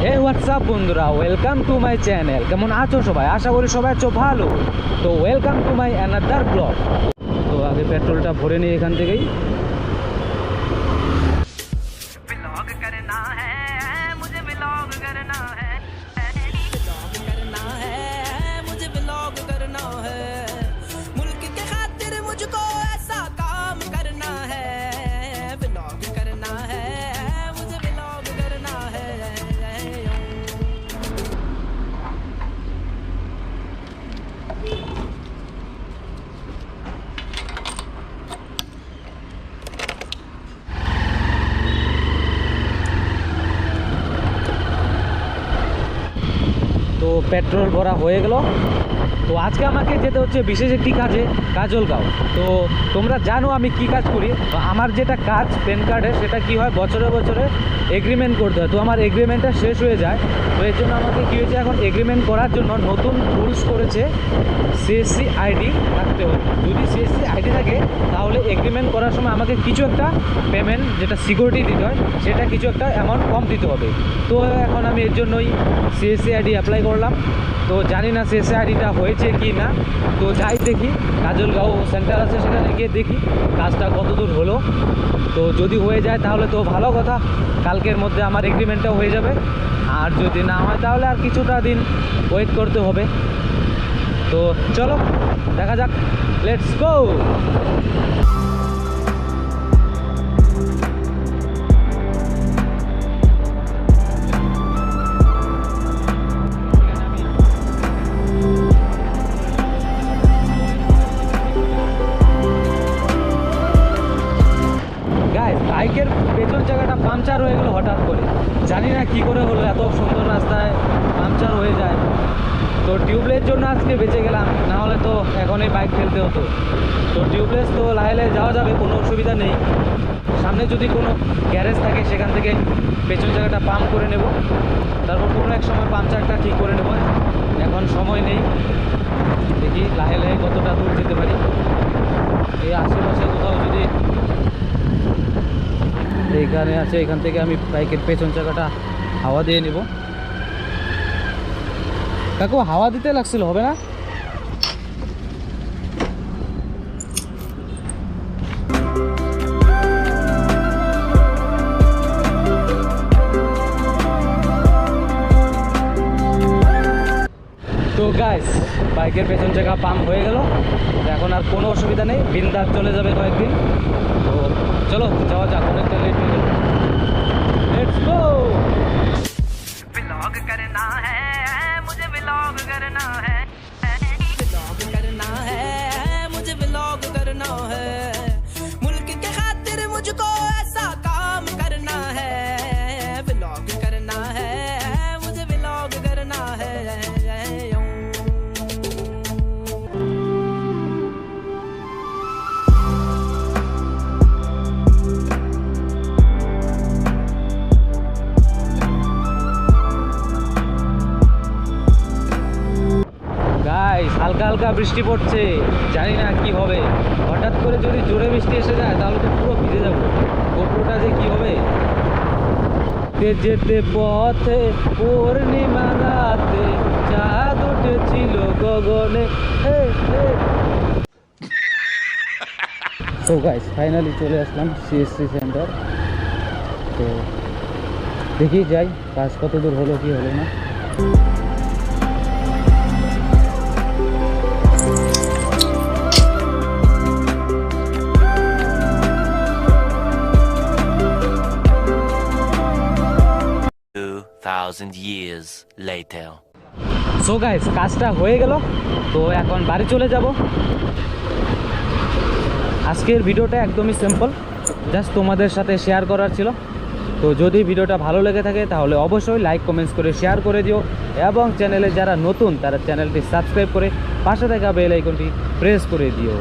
হে WhatsApp বন্ধুরা welcome to my channel কেমন আছো সবাই আশা করি সবাই আছো ভালো তো welcome to my another blog তো আগে পেট্রোলটা ভরে নিই এখান থেকেই ब्लॉग करना है मुझे ब्लॉग करना है পেট্রোল ভরা হয়ে গেল। তো আজকে আমাকে যেতে হচ্ছে বিশেষ একটি কাজে, কাজলগাঁও। তো তোমরা জানো আমি কি কাজ করি। আমার যেটা কাজ, প্যান কার্ডের সেটা কি হয়? বছরে বছরে এগ্রিমেন্ট করতে হয়। তো আমার এগ্রিমেন্টটা শেষ হয়ে যায়। তো এর জন্য আমাকে কী হয়েছে এখন এগ্রিমেন্ট করার জন্য নতুন রুলস করেছে সিএসসি আইডি থাকতে হবে। যদি সিএসসি আইডি থাকে, তাহলে এগ্রিমেন্ট করার সময় আমাকে কিছু একটা পেমেন্ট যেটা সিকিউরিটি দিতে হয়, সেটা কিছু একটা অ্যামাউন্ট কম দিতে হবে। তো এখন আমি এর জন্যই সিএসসি আইডি অ্যাপ্লাই করলাম। তো জানি না সিএসসি আইডিটা হয়েছে কি না? তো যাই দেখি, কাজলগাঁও সেন্টার আছে সেখানে গিয়ে দেখি, কাজটা কতদূর হলো। তো যদি হয়ে যায় তাহলে তো ভালো কথা, কালকের মধ্যে আমার এগ্রিমেন্টটাও হয়ে যাবে। আর যদি না হয় তাহলে আর কিছুটা দিন ওয়েট করতে হবে। তো চলো, দেখা যাক লেটস গো বাইকের পেছন জায়গাটা পাংচার হয়ে গেলো হঠাৎ করে। জানি না কি করে হলো, এত সুন্দর রাস্তায় পাংচার হয়ে যায়। তো টিউবলের জন্য আজকে বেঁচে গেলাম, না হলে তো এখনই বাইক ফেলতে হতো। তো টিউবলেস তো লাহে লাহে যাওয়া যাবে, কোনো অসুবিধা নেই। সামনে যদি কোনো গ্যারেজ থাকে, সেখান থেকে পেছন জায়গাটা পাম্প করে নেব। তারপর কোনো এক সময় পাংচারটা ঠিক করে নেব। এখন সময় নেই। দেখি লাহে লাহে কতটা দূর যেতে পারি। এই আশেপাশে কোথাও যদি এইখানে আছে, এখান থেকে আমি বাইকের পেছন চাকাটা হাওয়া দিয়ে নিব। কাকু, হাওয়া দিতে লাগছিল, হবে না? গাইস বাইকের পেছন চাকা পাম্প হয়ে গেল। এখন আর কোনো অসুবিধা নেই। বিন্দাস চলে যাবে কয়েকদিন। চলো যাওয়া যাক অনেকটা লেট হয়ে গেল লেটস গো ब्लॉग करना है मुझे ब्लॉग करना है হালকা হালকা বৃষ্টি পড়ছে, জানি না কি হবে। হঠাৎ করে যদি জোরে বৃষ্টি এসে যায়, তাহলে তো পুরো ভিজে যাব। গোপ্রোটা যে কি হবে? যেতে পথে পূর্ণিমা রাতে চাঁদ উঠেছিল গগনে। তো গাইস ফাইনালি চলে আসলাম সিএসসি সেন্টার তো দেখি যাই, কাজ কত দূর হলো কি হলো না। 2,000 years later. সো গাইস কাজটা হয়ে গেল তো এখন বাড়ি চলে যাব। আজকের ভিডিওটা একদমই সিম্পল জাস্ট তোমাদের সাথে শেয়ার করার ছিল। তো যদি ভিডিওটা ভালো লেগে থাকে তাহলে অবশ্যই লাইক কমেন্টস করে শেয়ার করে দিও। এবং চ্যানেলে যারা নতুন তারা চ্যানেলটি সাবস্ক্রাইব করে পাশে থাকা বেল আইকনটি প্রেস করে দিও।